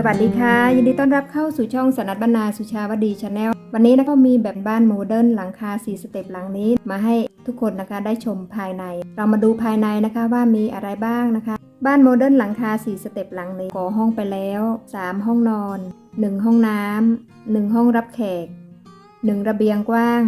สวัสดีค่ะ ยินดีต้อนรับเข้าสู่ช่องสนัดบรรณาสุชาวดีชาแนลวันนี้นะก็มีแบบบ้านโมเดิร์นหลังคา 4 สเต็ปหลังนี้มาให้ทุกคนนะคะได้ชมภายใน เรามาดูภายในนะคะว่ามีอะไรบ้างนะคะ บ้านโมเดิร์นหลังคา 4 สเต็ปหลังนี้ก่อห้องไปแล้ว 3 ห้องนอน 1 ห้องน้ำ1ห้องรับแขก 1 ระเบียงกว้าง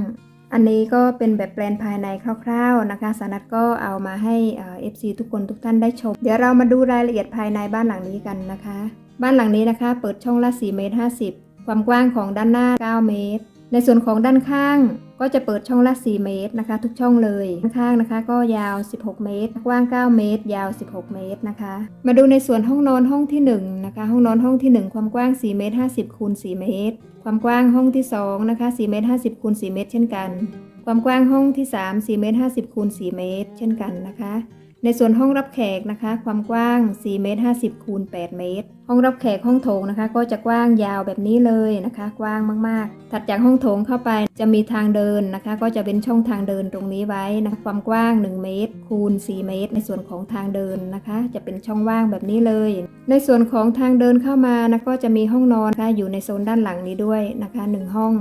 อันนี้ก็เป็นแบบแปลนภายในคร่าวๆนะคะสานัดก็เอามาให้เอฟซีทุกคนทุกท่านได้ชม เดี๋ยวเรามาดูรายละเอียดภายในบ้านหลังนี้กันนะคะ บ้านหลังนี้นะคะ เปิดช่องละ4เมตร50 ความกว้างของด้านหน้า 9 เมตร ในส่วนของด้านข้างก็จะเปิดช่องละ4เมตรนะคะ ทุกช่องเลยด้านข้างนะคะ ก็ยาว 16 เมตร กว้าง 9 เมตร ยาว 16 เมตรนะคะ มาดูในส่วนห้องนอนห้องที่1นะคะ ห้องนอนห้องที่ 1 ความกว้าง4เมตร50คูณ4เมตร ความกว้างห้องที่2นะคะ4เมตร50คูณ4เมตร เช่นกัน ความกว้างห้องที่ 3 4เมตร50คูณ4เมตร เช่นกันนะคะ ในส่วนห้องรับแขกนะคะ ความกว้าง4เมตร50คูณ8เมตร ห้องรับแขกห้องโถงนะคะ ก็จะกว้างยาวแบบนี้เลยนะคะ กว้างมากๆ ถัดจากห้องโถงเข้าไปจะมีทางเดินนะคะ ก็จะเป็นช่องทางเดินตรงนี้ไว้นะความกว้าง 1 เมตร คูณ 4 เมตร ในส่วนของทางเดินนะคะ จะเป็นช่องว่างแบบนี้เลย ในส่วนของทางเดินเข้ามานะก็จะมีห้องนอนนะคะอยู่ในโซนด้านหลังนี้ด้วยนะคะหนึ่งห้อง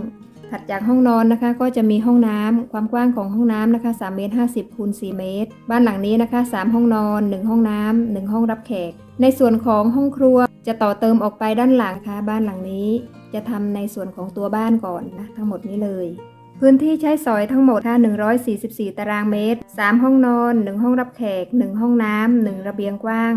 ถัดจากห้องนอนนะคะ ก็จะมีห้องน้ำความกว้างของห้องน้ำนะคะ3เมตร50คูณ4เมตร บ้านหลังนี้นะคะ 3 ห้องนอน 1 ห้องน้ำ1ห้องรับแขก ในส่วนของห้องครัวจะต่อเติมออกไปด้านหลังค่ะบ้านหลังนี้ จะทำในส่วนของตัวบ้านก่อนนะทั้งหมดนี้เลย พื้นที่ใช้สอยทั้งหมดค่ะ144 ตารางเมตร 3 ห้องนอน 1 ห้องรับแขก 1 ห้องน้ำ1ระเบียงกว้าง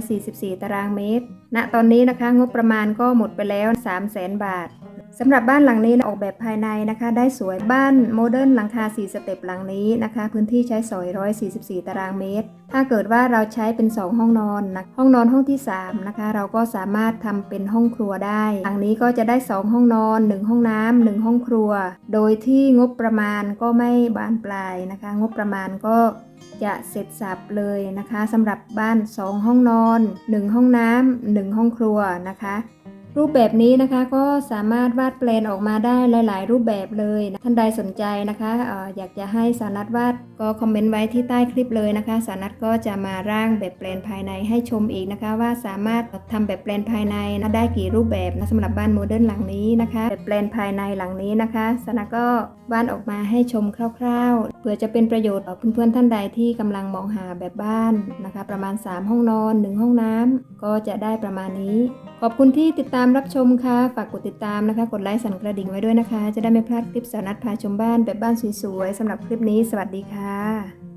144 ตารางเมตร ณ ตอนนี้นะคะงบประมาณก็หมดไปแล้ว 300,000 บาท สำหรับบ้านหลังนี้นะออกแบบภายในนะคะ ได้สวยบ้านโมเดิร์นหลังคา 4 สเต็ปหลังนี้นะคะ พื้นที่ใช้สอย 144 ตารางเมตร ถ้าเกิดว่าเราใช้เป็น 2 ห้องนอนนะห้องนอนห้องที่ 3 นะคะ เราก็สามารถทำเป็นห้องครัวได้ หลังนี้ก็จะได้ 2 ห้องนอน 1 ห้องน้ำ1ห้องครัว โดยที่งบประมาณก็ไม่บานปลายนะคะ งบประมาณก็จะเสร็จสับเลยนะคะสำหรับบ้าน 2 ห้องนอน 1 ห้องน้ำ1ห้องครัวนะคะ รูปแบบนี้นะคะก็สามารถวาดแปลนออกมาได้หลาย ๆ รูปแบบเลยนะท่านใดสนใจนะคะอออยากจะให้สานัดวาดก็คอมเมนต์ไว้ที่ใต้คลิปเลยนะคะสานัดก็จะมาร่างแบบแปลนภายในให้ชมอีกนะคะ ว่าสามารถทำแบบแปลนภายในนะได้กี่รูปแบบนะสำหรับบ้านโมเดิร์นหลังนี้นะคะแบบแปลนภายในหลังนี้นะคะสานัดก็วาดออกมาให้ชมคร่าว ๆ เพื่อจะเป็นประโยชน์ต่อเพื่อน ๆ ท่านใดที่กำลังมองหาแบบบ้านนะคะ ประมาณ 3 ห้องนอน 1 ห้องน้ำก็จะได้ประมาณนี้ ขอบคุณที่ติดตามามรับชมค่ะ ฝากกดติดตามนะคะ กดไลค์สั่นกระดิ่งไว้ด้วยนะคะ จะได้ไม่พลาดคลิปสานัดพาชมบ้านแบบบ้านสวยๆสำหรับคลิปนี้ สวัสดีค่ะ